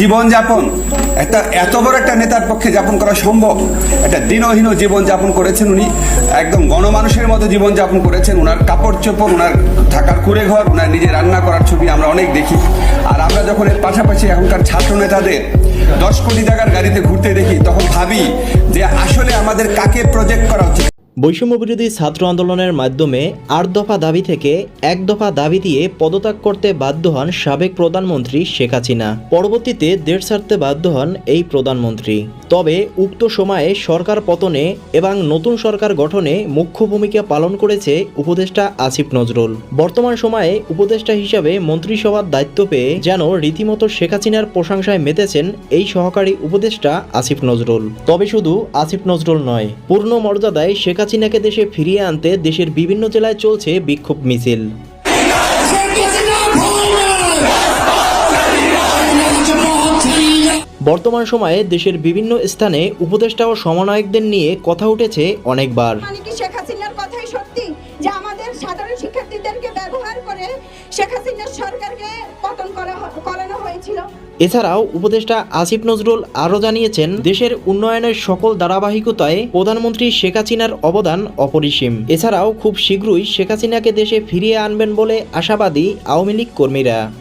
জীবনযাপন। একটা এত বড় একটা নেতার পক্ষে যাপন করা সম্ভব। একটা দিনহীন জীবনযাপন করেছেন উনি। একদম গণমানুষের মতো জীবনযাপন করেছেন। ওনার কাপড় চোপড় ওনার থাকার কুড়ে ঘর ওনার নিজে রান্না করার ছবি আমরা অনেক দেখি। আর আমরা যখন এর পাশাপাশি এখনকার ছাত্র নেতাদের দশ কোটি টাকার গাড়িতে ঘুরতে দেখি, তখন ভাবি যে আসলে আমাদের কাকে প্রজেক্ট করা বৈষম্য বিরোধী ছাত্র আন্দোলনের মাধ্যমে আট দফা দাবি থেকে এক দফা দাবি দিয়ে পদত্যাগ করতে বাধ্য হন সাবেক প্রধানমন্ত্রী শেখ হাসিনা। পরবর্তীতে দেশ ছাড়তে বাধ্য হন এই প্রধানমন্ত্রী। তবে উক্ত সময়ে সরকার পতনে এবং নতুন সরকার গঠনে মুখ্য ভূমিকা পালন করেছে উপদেষ্টা আসিফ নজরুল। বর্তমান সময়ে উপদেষ্টা হিসাবে মন্ত্রিসভার দায়িত্ব পেয়ে যেন রীতিমতো শেখ হাসিনার প্রশংসায় মেতেছেন এই সহকারী উপদেষ্টা আসিফ নজরুল। তবে শুধু আসিফ নজরুল নয়, পূর্ণ মর্যাদায় শেখ হাসিনাকে দেশে ফিরিয়ে আনতে দেশের বিভিন্ন জেলায় চলছে বিক্ষোভ মিছিল। বর্তমান সময়ে দেশের বিভিন্ন স্থানে উপদেষ্টা ও সমন্বয়কদের নিয়ে কথা উঠেছে অনেকবার। মানে সাধারণ শিক্ষার্থীদেরকে ব্যবহার করে শেখ হাসিনার সরকারকে পতন করা করানো হয়েছিল। এছাড়াও উপদেষ্টা আসিফ নজরুল আরও জানিয়েছেন, দেশের উন্নয়নের সকল ধারাবাহিকতায় প্রধানমন্ত্রী শেখ হাসিনার অবদান অপরিসীম। এছাড়াও খুব শীঘ্রই শেখ হাসিনাকে দেশে ফিরিয়ে আনবেন বলে আশাবাদী আওয়ামী লীগ কর্মীরা।